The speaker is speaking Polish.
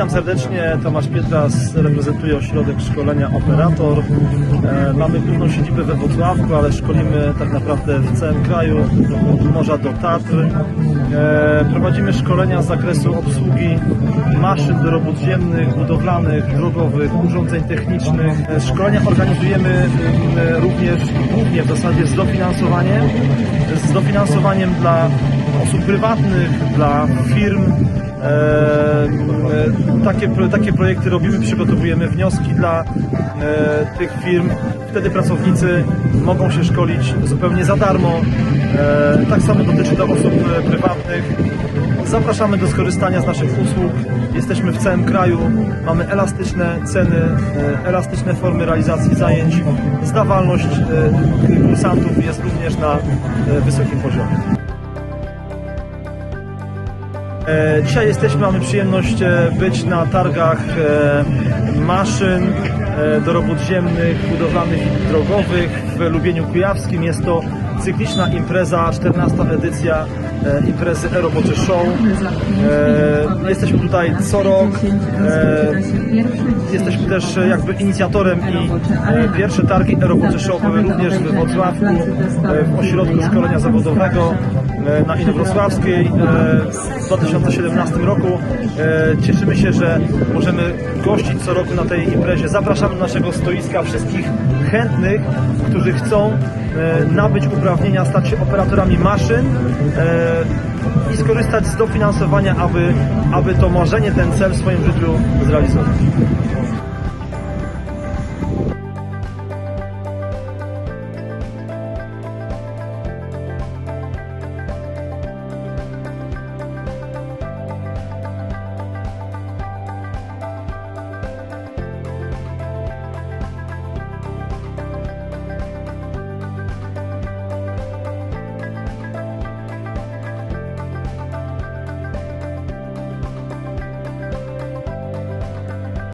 Witam serdecznie, Tomasz Pietras, reprezentuję ośrodek szkolenia Operator. E, mamy główną siedzibę we Wrocławku, ale szkolimy tak naprawdę w całym kraju, od morza do Tatr. E, prowadzimy szkolenia z zakresu obsługi maszyn do robót ziemnych, budowlanych, drogowych, urządzeń technicznych. E, szkolenia organizujemy również głównie w zasadzie z dofinansowaniem, z dofinansowaniem dla osób prywatnych, dla firm, E, e, takie, takie projekty robimy, przygotowujemy wnioski dla e, tych firm. Wtedy pracownicy mogą się szkolić zupełnie za darmo. Tak samo dotyczy to osób prywatnych. Zapraszamy do skorzystania z naszych usług. Jesteśmy w całym kraju. Mamy elastyczne ceny, elastyczne formy realizacji zajęć. Zdawalność kursantów jest również na wysokim poziomie. E, Dzisiaj jesteśmy, mamy przyjemność e, być na targach e, maszyn do robót ziemnych, budowlanych i drogowych w Lubieniu Kujawskim. Jest to cykliczna impreza, 14 edycja imprezy Aeroboty Show. Jesteśmy tutaj co rok. Jesteśmy też jakby inicjatorem i pierwsze targi Aeroboty Show były również w Wrocławku, w ośrodku szkolenia zawodowego na Inowrocławskiej e, w 2017 roku. E, Cieszymy się, że możemy gościć co roku na tej imprezie. Zapraszamy do naszego stoiska wszystkich chętnych, którzy chcą e, nabyć uprawnienia, stać się operatorami maszyn e, i skorzystać z dofinansowania, aby, aby to marzenie, ten cel w swoim życiu zrealizować.